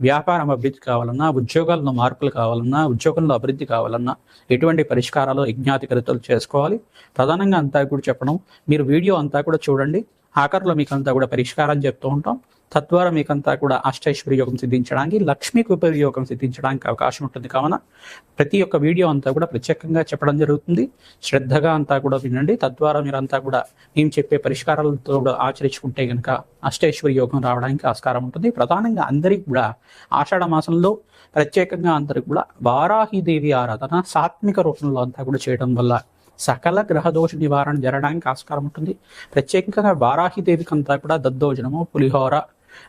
వ్యాపారం అభివృద్ధి కావాలన్నా ఉద్యోగాల్లో మార్పులు కావాలన్నా ఉద్యోగంలో అభివృద్ధి కావాలన్నా ఎటువంటి పరిష్కారాలు యజ్ఞాతికరితలు చేసుకోవాలి. ప్రధానంగా అంతా కూడా చెప్పడం మీరు వీడియో అంతా కూడా చూడండి. ఆఖరిలో మీకు అంతా కూడా పరిష్కారం చెప్తూ ఉంటాం. తద్వారా మీకంతా కూడా అష్టైశ్వర్య యోగం సిద్ధించడానికి లక్ష్మీకి ఉపయోగం సిద్ధించడానికి అవకాశం ఉంటుంది. కావున ప్రతి ఒక్క వీడియో అంతా కూడా ప్రత్యేకంగా చెప్పడం జరుగుతుంది. శ్రద్ధగా అంతా కూడా వినండి. తద్వారా మీరంతా కూడా మేము చెప్పే పరిష్కారాలతో కూడా ఆచరించుకుంటే కనుక అష్టైశ్వర్య యోగం రావడానికి ఆస్కారం ఉంటుంది. ప్రధానంగా అందరికీ కూడా ఆషాఢ మాసంలో ప్రత్యేకంగా అందరికి కూడా వారాహిదేవి ఆరాధన సాత్విక రూపంలో అంతా కూడా చేయడం వల్ల సకల గ్రహదోష నివారణ జరగడానికి ఆస్కారం ఉంటుంది. ప్రత్యేకంగా వారాహిదేవికి అంతా కూడా దద్దోజనము పులిహోర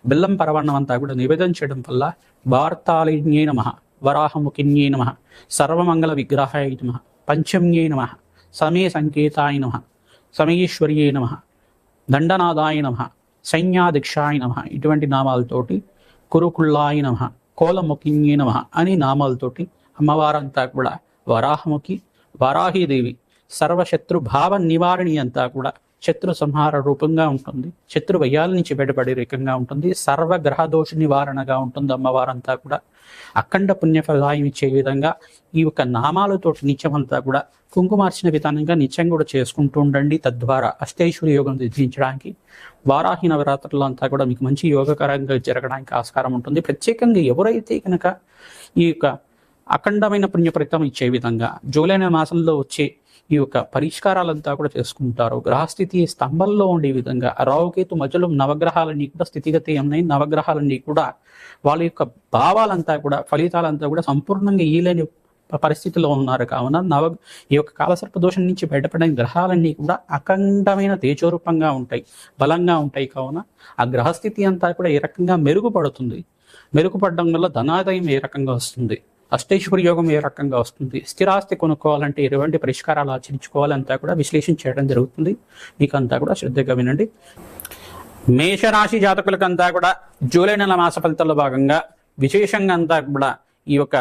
బెల్లం పరవన్నం అంతా కూడా నివేదన చేయడం వల్ల వార్తాళిన్యే నమ వరాహముఖిన్యే నమ సర్వమంగళ విగ్రహాయ నమ పంచమ్యే నమ సమయ సంకేతాయ నమ సమయేశ్వర్యే నమ దండనాదాయ నమ సైన్యాధిక్షాయ నమ ఇటువంటి నామాలతోటి కురుకుళ్ళాయ నమ కోలముఖిన్యే నమ అని నామాలతోటి అమ్మవారంతా కూడా వరాహముఖి వరాహీదేవి సర్వశత్రు భావ నివారణి అంతా కూడా శత్రు సంహార రూపంగా ఉంటుంది. శత్రు వయ్యాల నుంచి బయటపడే రకంగా ఉంటుంది. సర్వ గ్రహ దోష నివారణగా ఉంటుంది అమ్మవారంతా కూడా. అఖండ పుణ్యఫలాయం ఇచ్చే విధంగా ఈ యొక్క నామాలతోటి నిత్యమంతా కూడా కుంకుమార్చిన విధానంగా నిత్యం కూడా చేసుకుంటూ ఉండండి. తద్వారా అష్టేశ్వరి యోగం సిద్ధించడానికి వారాహి నవరాత్రులు అంతా కూడా మీకు మంచి యోగకరంగా జరగడానికి ఆస్కారం ఉంటుంది. ప్రత్యేకంగా ఎవరైతే కనుక ఈ యొక్క అఖండమైన పుణ్యఫలితం ఇచ్చే విధంగా జూలై మాసంలో వచ్చే ఈ యొక్క పరిష్కారాలంతా కూడా చేసుకుంటారు. గ్రహస్థితి స్తంభంలో ఉండే విధంగా రావుకేతు మధ్యలో నవగ్రహాలన్నీ కూడా స్థితిగతి ఉన్నాయి నవగ్రహాలన్నీ కూడా వాళ్ళ యొక్క భావాలంతా కూడా ఫలితాలంతా కూడా సంపూర్ణంగా ఈలేని పరిస్థితిలో ఉన్నారు. కావున నవ ఈ యొక్క కాలసర్ప దోషం నుంచి బయటపడిన గ్రహాలన్నీ కూడా అఖండమైన తేజోరూపంగా ఉంటాయి. బలంగా ఉంటాయి. కావున ఆ గ్రహస్థితి అంతా కూడా ఏ రకంగా మెరుగుపడుతుంది? మెరుగుపడడం వల్ల ధనాదాయం ఏ రకంగా వస్తుంది? అష్టైశ్వర్య యోగం ఏ రకంగా వస్తుంది? స్థిరాస్తి కొనుక్కోవాలంటే ఎటువంటి పరిష్కారాలు ఆచరించుకోవాలంతా కూడా విశ్లేషణ చేయడం జరుగుతుంది. మీకు అంతా కూడా శ్రద్ధగా వినండి. మేషరాశి జాతకులకంతా కూడా జూలై నెల మాస ఫలితాల్లో భాగంగా విశేషంగా అంతా కూడా ఈ యొక్క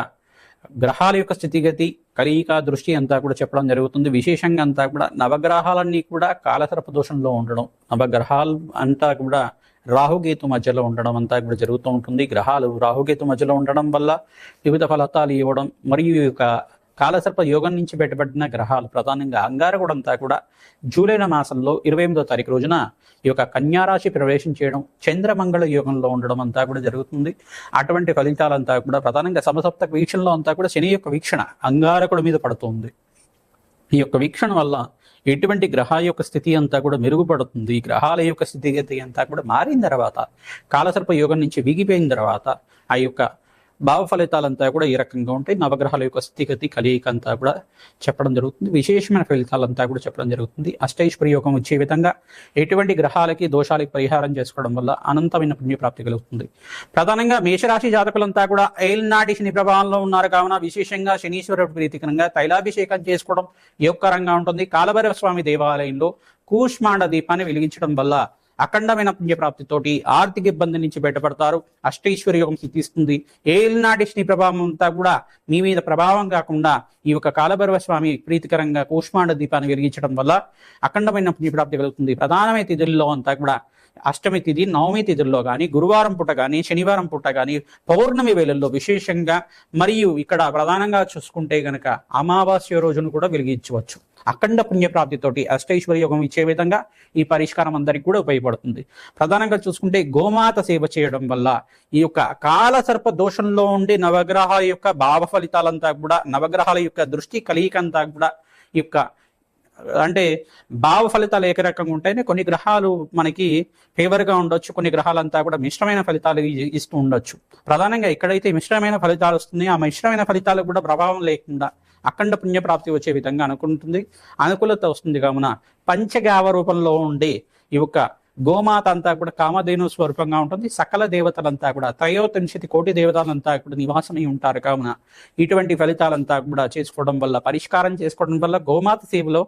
గ్రహాల యొక్క స్థితిగతి కలయిక దృష్టి అంతా కూడా చెప్పడం జరుగుతుంది. విశేషంగా అంతా కూడా నవగ్రహాలన్నీ కూడా కాలసర్ప దోషంలో ఉండడం. నవగ్రహాలు అంతా కూడా రాహుకేతు మధ్యలో ఉండడం అంతా కూడా జరుగుతూ ఉంటుంది. గ్రహాలు రాహుకేతు మధ్యలో ఉండడం వల్ల వివిధ ఫలితాలు ఇవ్వడం మరియు ఈ యొక్క కాలసర్ప యోగం నుంచి పెట్టబడిన గ్రహాలు ప్రధానంగా అంగారకుడంతా కూడా జూలై మాసంలో ఇరవై ఎనిమిదో తారీఖు రోజున ఈ యొక్క కన్యారాశి ప్రవేశం చేయడం చంద్రమంగళ యోగంలో ఉండడం అంతా కూడా జరుగుతుంది. అటువంటి ఫలితాలంతా కూడా ప్రధానంగా సమసప్తక వీక్షణలో అంతా కూడా శని యొక్క వీక్షణ అంగారకుడి మీద పడుతుంది ఈ యొక్క వీక్షణ వల్ల ఎటువంటి గ్రహాల యొక్క స్థితి అంతా కూడా మెరుగుపడుతుంది. గ్రహాల యొక్క స్థితిగతి అంతా కూడా మారిన తర్వాత కాలసర్ప యోగం నుంచి విగిపోయిన తర్వాత ఆ యొక్క భావ ఫలితాలంతా కూడా ఈ రకంగా ఉంటాయి. నవగ్రహాల యొక్క స్థితిగతి కలియిక అంతా కూడా చెప్పడం జరుగుతుంది. విశేషమైన ఫలితాలంతా కూడా చెప్పడం జరుగుతుంది. అష్టైశ్వరి యోగం వచ్చే విధంగా ఎటువంటి గ్రహాలకి దోషాలకి పరిహారం చేసుకోవడం వల్ల అనంతమైన పుణ్యప్రాప్తి కలుగుతుంది. ప్రధానంగా మేషరాశి జాతకులంతా కూడా ఏల్నాటి శని ప్రభావంలో ఉన్నారు. కావున విశేషంగా శనీశ్వరుడు ప్రీతికరంగా తైలాభిషేకం చేసుకోవడం యోగకరంగా ఉంటుంది. కాలభైరవ స్వామి దేవాలయంలో కూష్మాండ దీపాన్ని వెలిగించడం వల్ల అఖండమైన పుణ్యప్రాప్తితోటి ఆర్థిక ఇబ్బంది నుంచి బయటపడతారు. అష్టైశ్వర్య యోగం సిద్ధిస్తుంది ఏలినాటి శని ప్రభావం అంతా కూడా మీ మీద ప్రభావం కాకుండా ఈ యొక్క కాలభైరవ స్వామి ప్రీతికరంగా కూష్మాండ దీపాన్ని వెలిగించడం వల్ల అఖండమైన పుణ్యప్రాప్తి కలుగుతుంది. ప్రధానమైన తిథుల్లో అంతా కూడా అష్టమి తిథి నవమి తిథుల్లో కానీ గురువారం పూట కానీ శనివారం పూట కానీ పౌర్ణమి వేళల్లో విశేషంగా మరియు ఇక్కడ ప్రధానంగా చూసుకుంటే గనక అమావాస్య రోజును కూడా వెలిగించవచ్చు. అఖండ పుణ్యప్రాప్తితోటి అష్టైశ్వర్య యోగం ఇచ్చే విధంగా ఈ పరిష్కారం అందరికీ కూడా ఉపయోగపడుతుంది. ప్రధానంగా చూసుకుంటే గోమాత సేవ చేయడం వల్ల ఈ యొక్క కాలసర్ప దోషంలో ఉండే నవగ్రహాల యొక్క భావ ఫలితాలంతా కూడా నవగ్రహాల యొక్క దృష్టి కలియికంతా కూడా ఈ యొక్క అంటే భావ ఫలితాలు ఏక రకంగా ఉంటాయని కొన్ని గ్రహాలు మనకి ఫేవర్గా ఉండొచ్చు కొన్ని గ్రహాలంతా కూడా మిశ్రమైన ఫలితాలు ఇస్తూ ఉండొచ్చు. ప్రధానంగా ఎక్కడైతే మిశ్రమైన ఫలితాలు వస్తుంది ఆ మిశ్రమైన ఫలితాలకు కూడా ప్రభావం లేకుండా అఖండ పుణ్యప్రాప్తి వచ్చే విధంగా అనుకుంటుంది. అనుకూలత వస్తుంది కావున పంచగావ రూపంలో ఉండే ఈ యొక్క గోమాత అంతా కూడా కామధేను స్వరూపంగా ఉంటుంది. సకల దేవతలంతా కూడా త్రయోతంశతి కోటి దేవతలంతా కూడా నివాసమై ఉంటారు కావున ఇటువంటి ఫలితాలంతా కూడా చేసుకోవడం వల్ల పరిష్కారం చేసుకోవడం వల్ల గోమాత సేవలో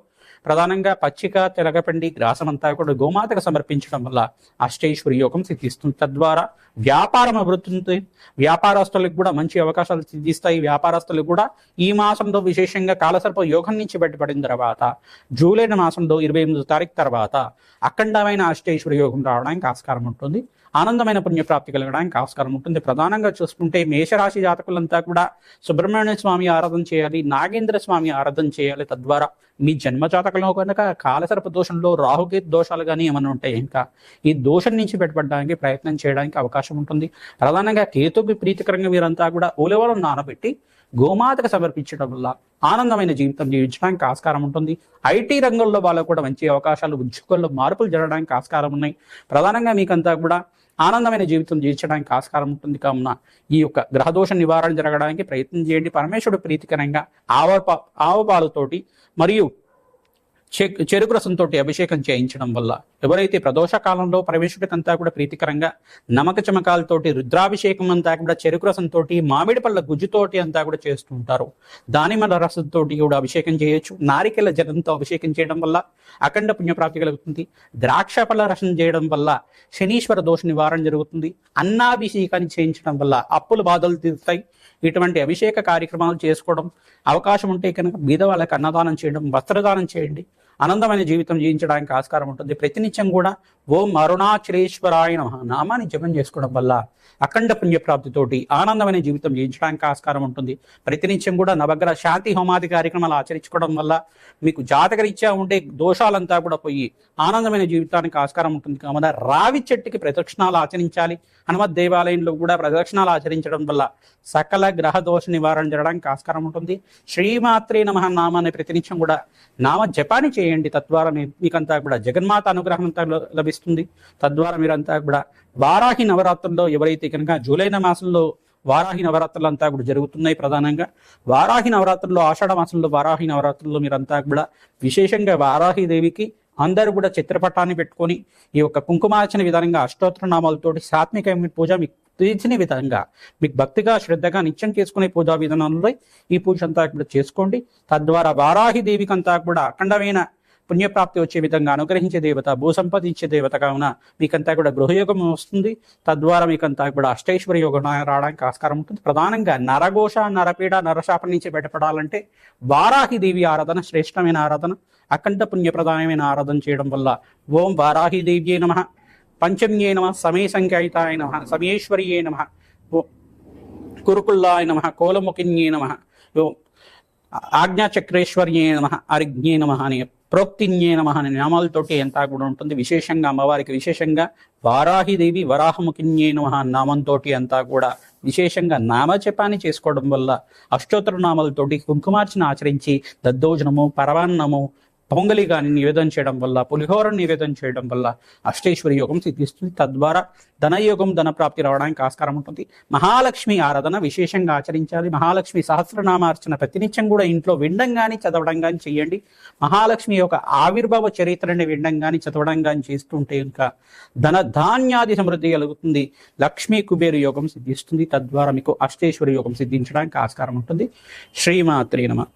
ప్రధానంగా పచ్చిక తెలగపండి గ్రాసమంతా కూడా గోమాతకు సమర్పించడం వల్ల అష్టైశ్వరి యోగం సిద్ధిస్తుంది. తద్వారా వ్యాపారం అభివృద్ధి వ్యాపారస్తులకు కూడా మంచి అవకాశాలు సిద్ధిస్తాయి. వ్యాపారస్తులకు కూడా ఈ మాసంలో విశేషంగా కాలసర్ప యోగం నుంచి బయటపడిన తర్వాత జూలై మాసంలో ఇరవై ఎనిమిదో తారీఖు తర్వాత అఖండమైన అష్టైశ్వరి యోగం రావడానికి ఆస్కారం ఉంటుంది. ఆనందమైన పుణ్యప్రాప్తి కలగడానికి ఆస్కారం ఉంటుంది. ప్రధానంగా చూసుకుంటే మేషరాశి జాతకులంతా కూడా సుబ్రహ్మణ్య స్వామి ఆరాధన చేయాలి నాగేంద్ర స్వామి ఆరాధన చేయాలి. తద్వారా మీ జన్మ జాతకంలో కనుక కాలసర్ప దోషంలో రాహుకే దోషాలు కానీ ఏమైనా ఉంటాయి? ఇంకా ఈ దోషం నుంచి బయటపడడానికి ప్రయత్నం చేయడానికి అవకాశం ఉంటుంది. ప్రధానంగా కేతుకి ప్రీతికరంగా మీరంతా కూడా ఉలవలను నానబెట్టి గోమాతకు సమర్పించడం వల్ల ఆనందమైన జీవితం జీవించడానికి ఆస్కారం ఉంటుంది. ఐటీ రంగంలో వాళ్ళకు కూడా మంచి అవకాశాలు ఉద్యోగంలో మార్పులు జరగడానికి ఆస్కారం ఉన్నాయి. ప్రధానంగా మీకంతా కూడా ఆనందమైన జీవితం జీవించడానికి ఆస్కారం ఉంటుంది. కావున ఈ యొక్క గ్రహదోష నివారణ జరగడానికి ప్రయత్నం చేయండి. పరమేశ్వరుడు ప్రీతికరంగా ఆవ ఆవపాలతోటి మరియు చెరుకు రసంతో అభిషేకం చేయించడం వల్ల ఎవరైతే ప్రదోష కాలంలో ప్రవేశుడికంతా కూడా ప్రీతికరంగా నమక చమకాలతోటి రుద్రాభిషేకం అంతా కూడా చెరుకు రసంతో మామిడి పళ్ళ గుజ్జుతోటి అంతా కూడా చేస్తూ ఉంటారు. దానిమల రసంతో కూడా అభిషేకం చేయొచ్చు. నారికెల జలంతో అభిషేకం చేయడం వల్ల అఖండ పుణ్యప్రాప్తి కలుగుతుంది. ద్రాక్ష పళ్ళ రసం చేయడం వల్ల శనీశ్వర దోష నివారణ జరుగుతుంది. అన్నాభిషేకాన్ని చేయించడం వల్ల అప్పుల బాధలు తీరుతాయి. ఇటువంటి అభిషేక కార్యక్రమాలు చేసుకోవడం అవకాశం ఉంటే కనుక బీద వాళ్ళకి అన్నదానం చేయడం వస్త్రదానం చేయండి. ఆనందమైన జీవితం జీవించడానికి ఆస్కారం ఉంటుంది. ప్రతినిత్యం కూడా ఓం అరుణాచలేశ్వరాయ నమః. నామాన్ని జపం చేసుకోవడం వల్ల అఖండ పుణ్యప్రాప్తితోటి ఆనందమైన జీవితం జీవించడానికి ఆస్కారం ఉంటుంది. ప్రతినిత్యం కూడా నవగ్రహ శాంతి హోమాది కార్యక్రమాలు ఆచరించుకోవడం వల్ల మీకు జాతకరీత్యా ఉండే దోషాలంతా కూడా పోయి ఆనందమైన జీవితానికి ఆస్కారం ఉంటుంది. కావున రావి చెట్టుకి ప్రదక్షిణాలు ఆచరించాలి. హనుమత్ దేవాలయంలో కూడా ప్రదక్షిణాలు ఆచరించడం వల్ల సకల గ్రహ దోష నివారణ జరగడానికి ఆస్కారం ఉంటుంది. శ్రీమాత్రే నమ నామాన్ని ప్రతినిత్యం కూడా నామ జపాన్ని చేయండి. తద్వారా మీ- మీకంతా కూడా జగన్మాత అనుగ్రహం అంతా లభిస్తుంది. తద్వారా మీరంతా కూడా వారాహి నవరాత్రుల్లో ఎవరైతే కనుక జూలై మాసంలో వారాహి నవరాత్రులు అంతా కూడా జరుగుతున్నాయి ప్రధానంగా వారాహి నవరాత్రుల్లో ఆషాఢ మాసంలో వారాహి నవరాత్రుల్లో మీరంతా కూడా విశేషంగా వారాహి దేవికి అందరూ కూడా చిత్రపటాన్ని పెట్టుకొని ఈ యొక్క కుంకుమార్చన విధానంగా అష్టోత్తర నామాలతోటి సాత్విక పూజ మీకు తీర్చిన విధంగా మీకు భక్తిగా శ్రద్ధగా నిత్యం చేసుకునే పూజా విధానంలో ఈ పూజ అంతా కూడా చేసుకోండి. తద్వారా వారాహి దేవికి అంతా కూడా అఖండమైన పుణ్యప్రాప్తి వచ్చే విధంగా అనుగ్రహించే దేవత భూసంపద ఇచ్చే దేవత కావున మీకంతా కూడా గృహయోగం వస్తుంది. తద్వారా మీకంతా కూడా అష్టైశ్వర్య యోగం రావడానికి ఆస్కారం ఉంటుంది. ప్రధానంగా నరఘోష నరపీడ నరశాపం నుంచి బయటపడాలంటే వారాహి దేవి ఆరాధన శ్రేష్టమైన ఆరాధన అఖండ పుణ్యప్రదాయమైన ఆరాధన చేయడం వల్ల ఓం వారాహి దేవ్యే నమ పంచమ్యే నమ సమయ సంఖ్యాయితాయ నమ సమయేశ్వర్యే నమ కురుకుల్లాయ నమ కోలముఖిన్యే నమ ఓం ఆజ్ఞాచక్రేశ్వర్యే నమ అరిజ్ఞే నమ అని ప్రోక్తిన్యే నమ అనే నామాలతోటి అంతా కూడా ఉంటుంది. విశేషంగా అమ్మవారికి విశేషంగా వారాహిదేవి వరాహముఖిన్యే నమ నామంతో అంతా కూడా విశేషంగా నామజపాన్ని చేసుకోవడం వల్ల అష్టోత్తర నామాలతోటి కుంకుమార్చన ఆచరించి దద్దోజనము పరవాన్నము పొంగలి కానీ నివేదన చేయడం వల్ల పులిహోర నివేదన చేయడం వల్ల అష్టేశ్వరి యోగం సిద్ధిస్తుంది. తద్వారా ధనయోగం ధన ప్రాప్తి రావడానికి ఆస్కారం ఉంటుంది. మహాలక్ష్మి ఆరాధన విశేషంగా ఆచరించాలి. మహాలక్ష్మి సహస్రనామార్చన ప్రతినిత్యం కూడా ఇంట్లో వినడం కానీ చదవడం కానీ చేయండి. మహాలక్ష్మి యొక్క ఆవిర్భావ చరిత్రని వినడం కానీ చదవడం కానీ చేస్తుంటే ఇంకా ధన ధాన్యాది సమృద్ధి కలుగుతుంది. లక్ష్మీ కుబేరు యోగం సిద్ధిస్తుంది. తద్వారా మీకు అష్టేశ్వరి యోగం సిద్ధించడానికి ఆస్కారం ఉంటుంది. శ్రీమాత్రి నమ.